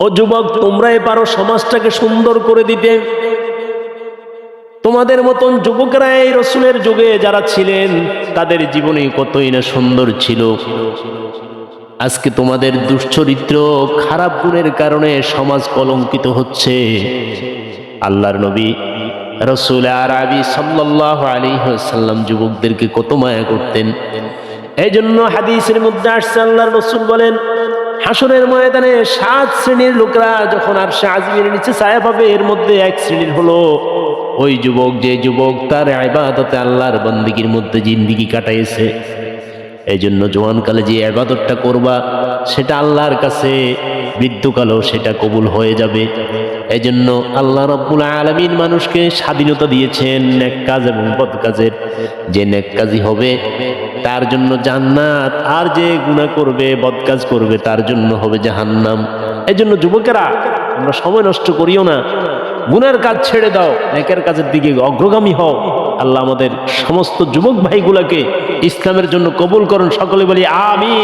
ও যুবক তোমরাই পারো সমাজটাকে সুন্দর করে দিতে। তোমাদের মতন যুবকরা এই রসুলের যুগে যারা ছিলেন, তাদের জীবনে কতই না সুন্দর ছিল। আজকে তোমাদের দুশ্চরিত্র খারাপ গুণের কারণে সমাজ কলঙ্কিত হচ্ছে। আল্লাহর নবী রসুল আরবি সাল্লাহ আলী সাল্লাম যুবকদেরকে কত মায়া করতেন। এই জন্য হাদিসের মধ্যে আসছে, আল্লাহর রসুল বলেন হাসরের ময়দানে সাত শ্রেণির লোকরা যখন আর সে আজমির নিচে ছায়া পাবে, এর মধ্যে এক শ্রেণির হলো ওই যুবক, যে যুবক তার আবাদতে আল্লাহর বন্দিগির মধ্যে জিন্দিগি কাটাইছে। এই জন্য জোয়ানকালে যে আবাদতটা করবা, সেটা আল্লাহর কাছে বৃদ্ধকালেও সেটা কবুল হয়ে যাবে। এই জন্য আল্লাহ রব্বুল আলমিন মানুষকে স্বাধীনতা দিয়েছেন নেক কাজ এবং বদ কাজের। যে নেক কাজই হবে, তার জন্য জান্নাত। আর যে গুণা করবে, বদ কাজ করবে, তার জন্য হবে জাহান্নাম। এই জন্য যুবকেরা আমরা সময় নষ্ট করিও না। গুনার কাজ ছেড়ে দাও, নেকের কাজের দিকে অগ্রগামী হও। আল্লাহ আমাদের সমস্ত যুবক ভাইগুলাকে ইসলামের জন্য কবুল করুন। সকলে বলি, আমিন।